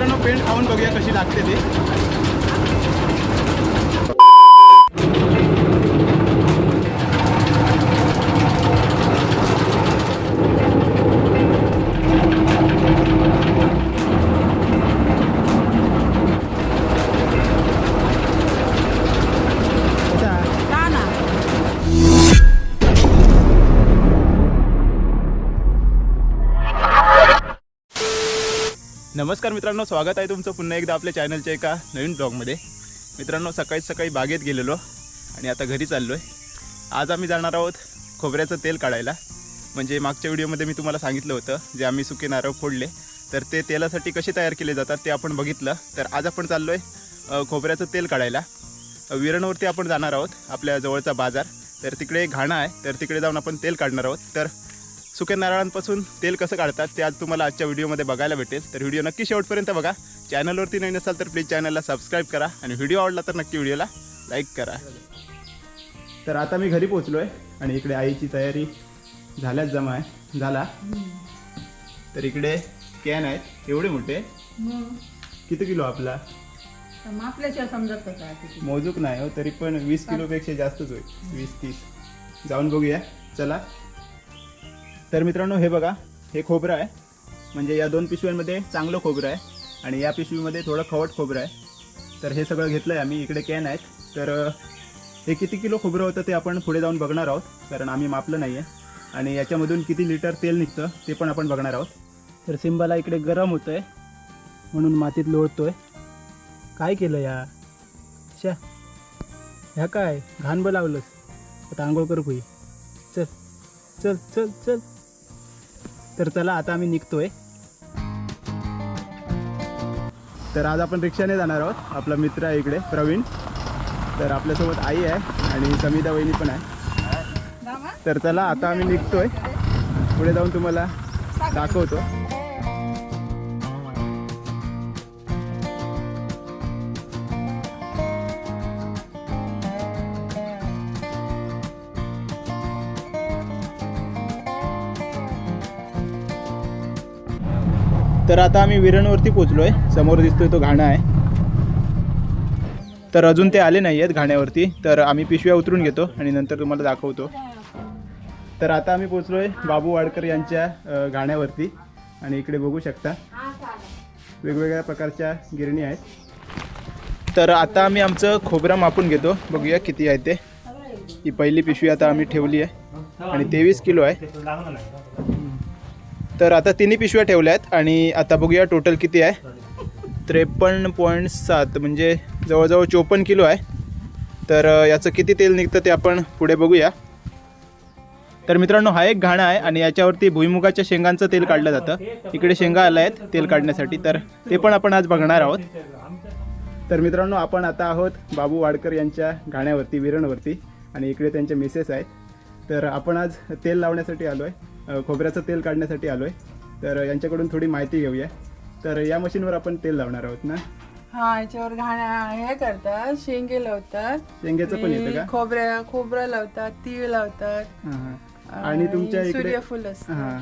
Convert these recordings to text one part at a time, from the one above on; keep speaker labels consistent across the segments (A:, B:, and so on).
A: मित्रांनो पेंट खाऊन बघूया कशी लागते ते. नमस्कार मित्रांनो स्वागत आहे तुमचं पुन्हा एकदा आपल्या चॅनलच्या एका नवीन ब्लॉगमध्ये. मित्रांनो सकाळी सकाळी बागेत गेलेलो आणि आता घरी चाललो आहे आज आम्ही जाणार आहोत खोबऱ्याचं तेल काढायला. म्हणजे मागच्या व्हिडिओमध्ये मी तुम्हाला सांगितलं होतं जे आम्ही सुके नारळ फोडले तर ते तेलासाठी कसे तयार केले जातात ते आपण बघितलं. तर आज आपण चाललो आहे खोबऱ्याचं तेल काढायला. विरणवरती आपण जाणार आहोत आपल्या जवळचा बाजार. तर तिकडे घाणा आहे तर तिकडे जाऊन आपण तेल काढणार आहोत. तर सुक्या नारळांपासून तेल कसं काढतात ते आज तुम्हाला आजच्या व्हिडिओमध्ये बघायला भेटेल. तर व्हिडिओ नक्की शेवटपर्यंत बघा. चॅनलवरती नाही नसाल तर प्लीज चॅनलला सबस्क्राईब करा आणि व्हिडिओ आवडला तर नक्की व्हिडिओला लाईक करा. तर आता मी घरी पोचलो आहे आणि इकडे आईची तयारी झाल्याच जमा आहे. झाला? तर इकडे कॅन आहेत. एवढे मोठे? किती किलो आपला?
B: आपल्याशिवाय समजत काय किती.
A: मोजूक नाही हो तरी पण वीस किलोपेक्षा जास्तच होईल. वीस तीस. जाऊन बघूया. चला. तर मित्रांनो हे बघा हे खोबरं आहे. म्हणजे या दोन पिशव्यांमध्ये चांगलं खोबरं आहे आणि या पिशवीमध्ये थोडं खवट खोबरं आहे. तर हे सगळं घेतलं आहे आम्ही इकडे कॅन आहेत. तर हे किती किलो खोबरं होतं ते आपण पुढे जाऊन बघणार आहोत कारण आम्ही मापलं नाही आहे आणि याच्यामधून किती लिटर तेल निघतं ते पण आपण बघणार आहोत. तर सिंबाला इकडे गरम होतं आहे म्हणून मातीत लोळतो आहे काय केलं या शा ह्या काय? घाण लावलंस. आता आंघोळ करू चल चल चल चल. तर चला आता आम्ही निघतोय. तर आज आपण रिक्षाने जाणार आहोत. आपला मित्र आहे इकडे प्रवीण. तर आपल्यासोबत आई आहे आणि समिता वहिनी पण आहे. तर चला आता आम्ही निघतोय. पुढे जाऊन तुम्हाला दाखवतो. तर आता आम्ही विरणवरती पोचलो आहे समोर दिसतोय तो घाणा आहे. तर अजून ते आले नाही आहेत घाण्यावरती. तर आम्ही पिशव्या उतरून घेतो आणि नंतर तुम्हाला दाखवतो. तर आता आम्ही पोचलो आहे बाबू वाडकर यांच्या घाण्यावरती. आणि इकडे बघू शकता. वेगवेगळ्या प्रकारच्या गिरणी आहेत. तर आता आम्ही आमचं खोबरं मापून घेतो. बघूया किती आहे ते. ही पहिली पिशवी आता आम्ही ठेवली आहे. आणि तेवीस किलो आहे. तर आता तिन्ही पिशव्या ठेवल्या आहेत आणि आता बघूया टोटल किती आहे. त्रेपन्न पॉईंट सात म्हणजे जवळजवळ चोपन्न किलो आहे. तर याचं किती तेल निघतं ते आपण पुढे बघूया. तर मित्रांनो हा एक घाणा आहे आणि याच्यावरती भुईमुगाच्या शेंगांचं तेल काढलं जातं. इकडे शेंगा आल्या आहेत तेल काढण्यासाठी तर ते पण आपण आज बघणार आहोत. तर मित्रांनो आपण आता आहोत बाबू वाडकर यांच्या घाण्यावरती विरणवरती आणि इकडे त्यांचे मिसेस आहेत. तर आपण आज तेल लावण्यासाठी आलो आहे खोबऱ्याचं तेल काढण्यासाठी आलो आहे तर यांच्याकडून थोडी माहिती घेऊया. तर या मशीनवर आपण तेल लावणार आहोत ना?
B: हा याच्यावर हे करतात शेंगे लावतात.
A: शेंग्याचं पण येतं का?
B: खोबऱ्या खोबरं लावतात तीळ लावतात.
A: हां. आणि तुमच्या इकडे
B: सूर्यफूल असतं.
A: हां.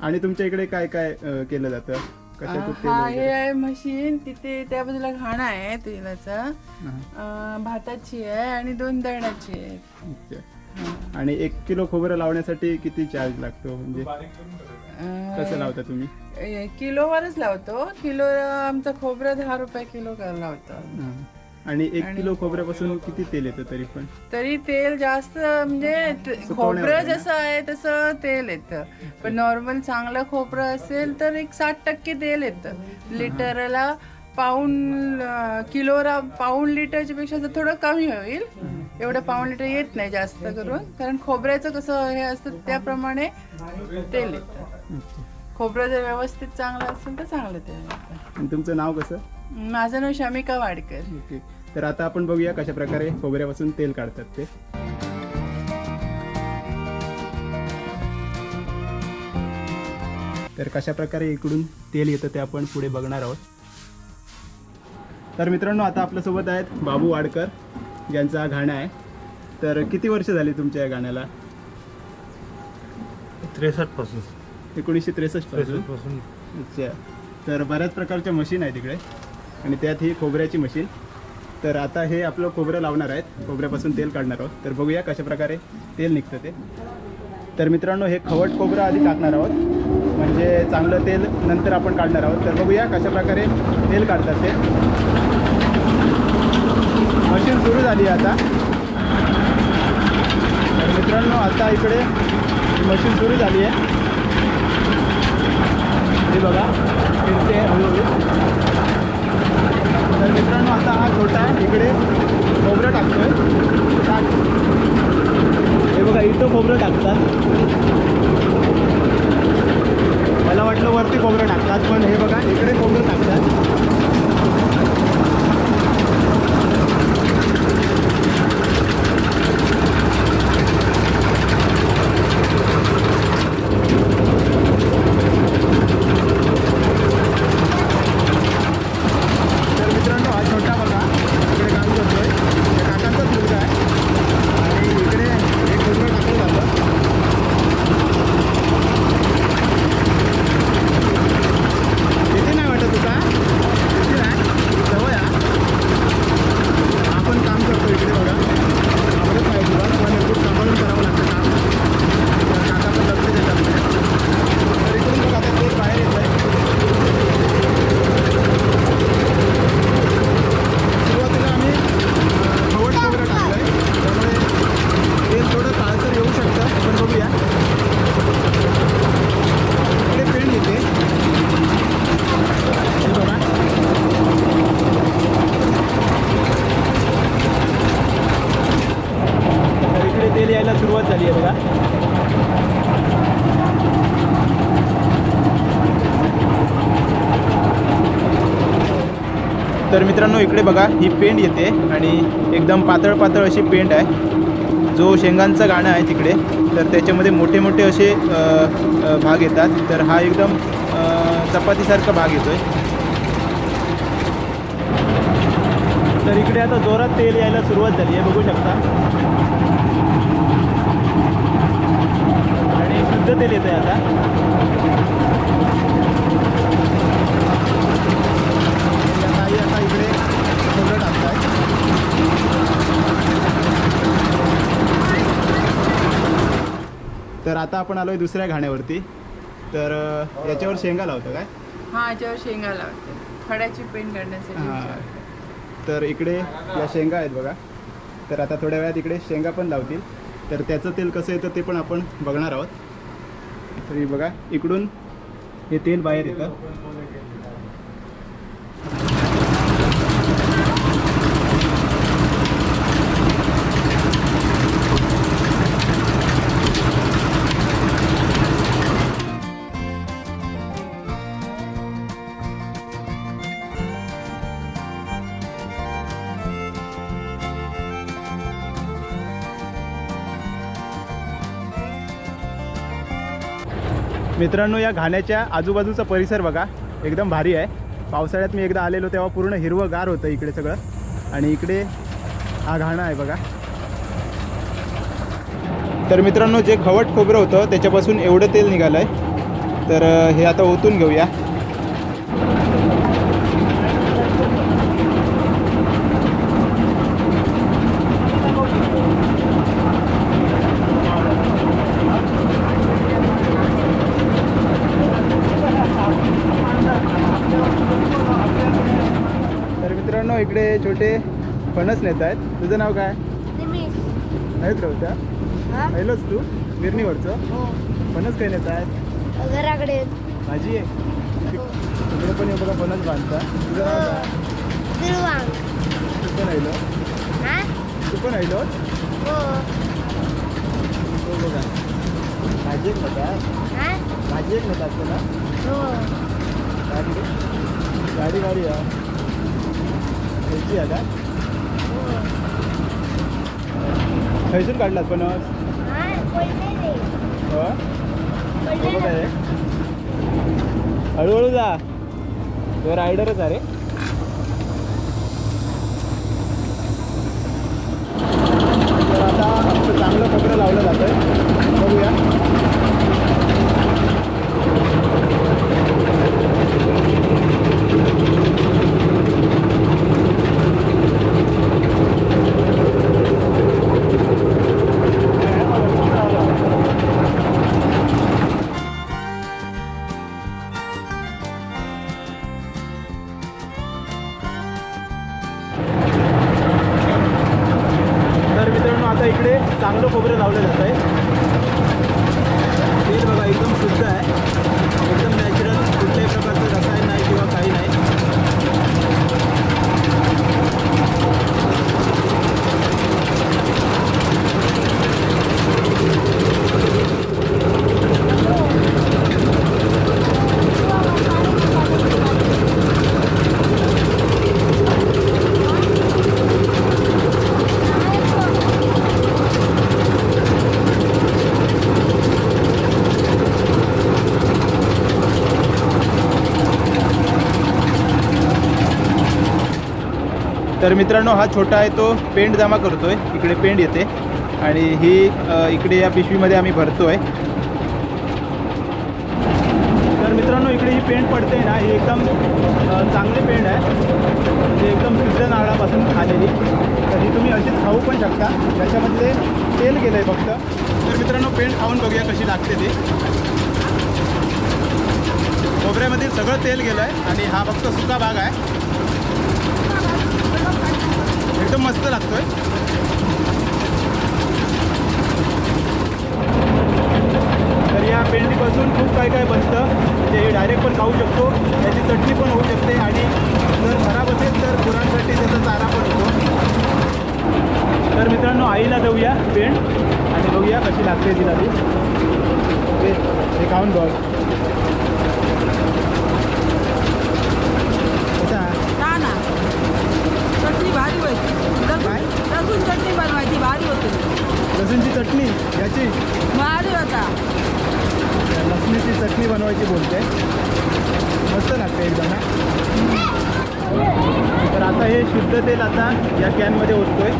A: आणि तुमच्या इकडे काय काय अ, केलं जातं? कशाचं तेल
B: हा हे
A: वगैरे?
B: आहे मशीन तिथे त्या बाजूला घाणा आहे तेलाचा.
A: हां,
B: अं, भाताची आहे आणि दोन दळणाची आहे.
A: अच्छा. आणि एक किलो खोबरं लावण्यासाठी किती चार्ज लागतो? म्हणजे कसं लावता तुम्ही?
B: ए, किलोवरच लावतो. किलो आमचा खोबरं दहा रुपये किलो लावतो.
A: हां. आणि एक किलो खोबऱ्यापासून किती तेल येतं तरी पण?
B: तरी तेल जास्त म्हणजे त- खोबरं जसं आहे तसं तेल येतं. पण नॉर्मल चांगलं खोबरं असेल तर एक साठ टक्के तेल येतं. लिटरला पाऊन किलोला पाऊन लिटरच्या पेक्षा जर थोडं कमी होईल एवढं पाऊन लिटर येत नाही जास्त करून. कारण खोबऱ्याचं कसं हे असतं त्याप्रमाणे तेल येतं. खोबरं जर व्यवस्थित चांगलं असेल तर चांगलं तेल
A: तुमचं नाव कसं?
B: माझं नाव शमिका वाडकर.
A: ओके. तर आता आपण बघूया कशा प्रकारे खोबऱ्यापासून तेल काढतात ते. तर कशा प्रकारे इकडून तेल येतं ते आपण पुढे बघणार आहोत. तर मित्रांनो आता आपल्यासोबत आहेत बाबू वाडकर ज्यांचा हा गाणं आहे. तर किती वर्ष झाली तुमच्या या गाण्याला?
C: त्रेसष्टपासून
A: एकोणीसशे त्रेसष्टपासून? पासून अच्छा. तर बऱ्याच प्रकारच्या मशीन आहे तिकडे. आणि त्यात ही खोबऱ्याची मशीन. तर आता हे आपलं खोबरं लावणार आहेत. खोबऱ्यापासून तेल काढणार आहोत. तर बघूया कशा प्रकारे तेल निघतं ते. तर मित्रांनो हे खवट खोबरं आधी टाकणार आहोत. म्हणजे चांगलं तेल नंतर आपण काढणार आहोत. तर बघूया कशा प्रकारे तेल काढतात ते. मशीन सुरू झाली आहे आता. तर मित्रांनो आता इकडे मशीन सुरू झाली आहे. हे बघा फिरते हळूहळू. तर मित्रांनो आता हा छोटा आहे इकडे खोबरं टाकतोय. आहे हे बघा इथं खोबरं टाकतात. मला वाटलं वरती खोबरं टाकतात पण हे बघा इकडे खोबरं टाकतात तर मित्रांनो हा छोटा बघा इकडे काम करतोय त्या काकांचाच मुलगा आहे आणि इकडे एक खोबरं टाकलं जातं किती नाही वाटत तुला किती नाही जवळ या आपण काम करतो इकडे बघा आवडत नाही तुला पण खूप सांभाळून करावं लागतं काम तर काका पण लक्ष देतात नाही तर इकडून बघा आता ते बाहेर येत आहे सुरुवातीला आम्ही अं, खवट वगैरे टाकलं आहे त्यामुळे तेल थोडं काळसर येऊ शकतं पण बघूया इकडे पेंट येते हे बघा तर इकडे तेल यायला सुरुवात झाली आहे बघा तर मित्रांनो इकडे बघा ही पेंट येते आणि एकदम पातळ पातळ अशी पेंट आहे. जो शेंगांचं गाणं आहे तिकडे तर त्याच्यामध्ये मोठे मोठे असे भाग येतात. तर हा एकदम चपातीसारखा भाग येतोय. तर इकडे आता जोरात तेल यायला सुरुवात झाली आहे बघू शकता. आणि शुद्ध तेल येतं आहे आता ताई आता इकडे खोबरं टाकताय तर आता आपण आलोय दुसऱ्या घाण्यावरती. तर याच्यावर शेंगा लावतो काय?
B: हा याच्यावर शेंगा लावते. खड्याची पेंट करण्यासाठी
A: हां. तर इकडे या शेंगा आहेत बघा. तर आता थोड्या वेळात इकडे शेंगा पण लावतील. तर त्याचं तेल कसं येतं ते पण आपण बघणार आहोत. तरी बघा इकडून हे तेल बाहेर येतं. मित्रांनो या घाण्याच्या आजूबाजूचा परिसर बघा. एकदम भारी आहे. पावसाळ्यात मी एकदा आलेलो तेव्हा पूर्ण हिरवं गार होतं इकडे सगळं. आणि इकडे हा घाणा आहे बघा. तर मित्रांनो जे खवट खोबरं होतं त्याच्यापासून एवढं तेल निघालं आहे तर हे आता ओतून घेऊया तर मित्रांनो इकडे छोटे फणस नेत आहेत. तुझं नाव काय? नाहीत राहत्या पहिलंच तू? गिरणीवरचं फणस काय नेत आहेत?
C: घराकडे
A: भाजी आहे. इकडे पण हे बघा फणस बांधता. तुझं नाव काय?
C: तिळवांग
A: तू पण
C: हा?
A: तू पण
C: हो.
A: हो बघा. भाजी एक
C: हा?
A: भाजी एक नेतात तुला?
C: हो.
A: गाडी? गाडी गाडी आहे ह्याची आहे का
C: हो
A: खैसून काढलात फणस
C: हा पडले रे
A: हो?
C: पडले
A: बघत
C: ना.
A: आहे. हळूहळू जा. तो रायडरच आहे रे. आता इकडे चांगलं खोबरं लावलं जात आहे तेल बघा एकदम शुद्ध आहे. तर मित्रांनो हा छोटा आहे तो पेंट जमा करतो आहे इकडे पेंट येते. आणि ही इकडे या पिशवीमध्ये आम्ही भरतो आहे तर मित्रांनो इकडे ही पेंट पडते ना ही एकदम चांगली पेंट आहे. म्हणजे एकदम शुद्ध नारळापासून आलेली तर ही तुम्ही अशीच खाऊ पण शकता. त्याच्यामध्ये तेल गेलं आहे फक्त. तर मित्रांनो पेंट खाऊन बघूया कशी लागते ती. खोबऱ्यामध्ये सगळं तेल गेलं आहे आणि हा फक्त सुका भाग आहे. एकदम मस्त लागतोय. तर या पेंडीपासून खूप काय काय बनतं म्हणजे डायरेक्ट पण खाऊ शकतो त्याची चटणी पण होऊ शकते आणि जर खराब असेल तर गुरांसाठी त्याचा चारा पण होतो. तर मित्रांनो आईला देऊया पेंड आणि बघूया कशी लागते तिला ती हे खाऊन बघ. कसा
D: ना. चटणी भारी व्हायची लसूण चटणी बनवायची भारी होती.
A: लसूणची चटणी याची?
D: भारी होता.
A: लसणीची चटणी बनवायची बोलते. मस्त लागते एकदम तर आता हे शुद्ध तेल आता या कॅनमध्ये ओततोय.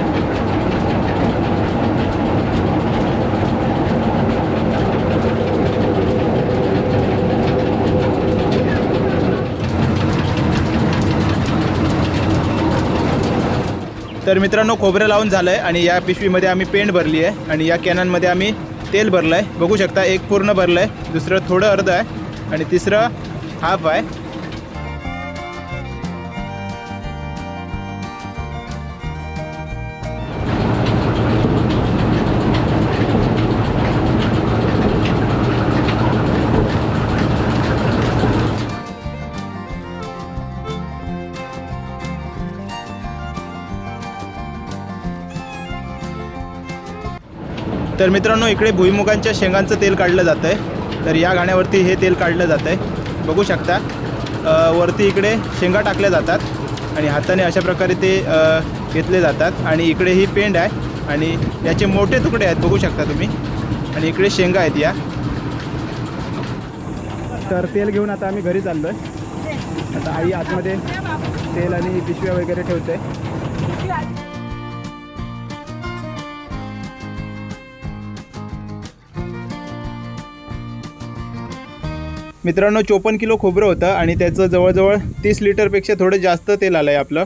A: तर मित्रांनो खोबरं लावून झालं आहे आणि या पिशवीमध्ये आम्ही पेंट भरली आहे आणि या कॅननमध्ये आम्ही तेल भरलं आहे बघू शकता एक पूर्ण भरलं आहे दुसरं थोडं अर्ध आहे आणि तिसरं हाफ आहे. तर मित्रांनो इकडे भुईमुगांच्या शेंगांचं तेल काढलं जातं आहे तर या घाण्यावरती हे तेल काढलं जातं आहे बघू शकता. वरती इकडे शेंगा टाकल्या जातात आणि हाताने अशा प्रकारे ते घेतले जातात. आणि इकडे ही पेंड आहे आणि याचे मोठे तुकडे आहेत. बघू शकता तुम्ही. आणि इकडे शेंगा आहेत या. तर तेल घेऊन आता आम्ही घरी चाललो आहे आता आई आतमध्ये तेल आणि पिशव्या वगैरे ठेवते. मित्रांनो चोपन्न किलो खोबरं होतं आणि त्याचं जवळजवळ तीस लिटरपेक्षा थोडं जास्त तेल आलं आहे आपलं.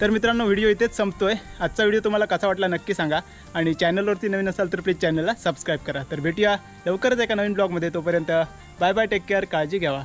A: तर मित्रांनो व्हिडिओ इथेच संपतो आहे आजचा व्हिडिओ तुम्हाला कसा वाटला नक्की सांगा. आणि चॅनलवरती नवीन असाल तर प्लीज चॅनलला सबस्क्राईब करा. तर भेटूया लवकरच एका नवीन ब्लॉगमध्ये. तोपर्यंत बाय बाय टेक केअर काळजी घ्यावा.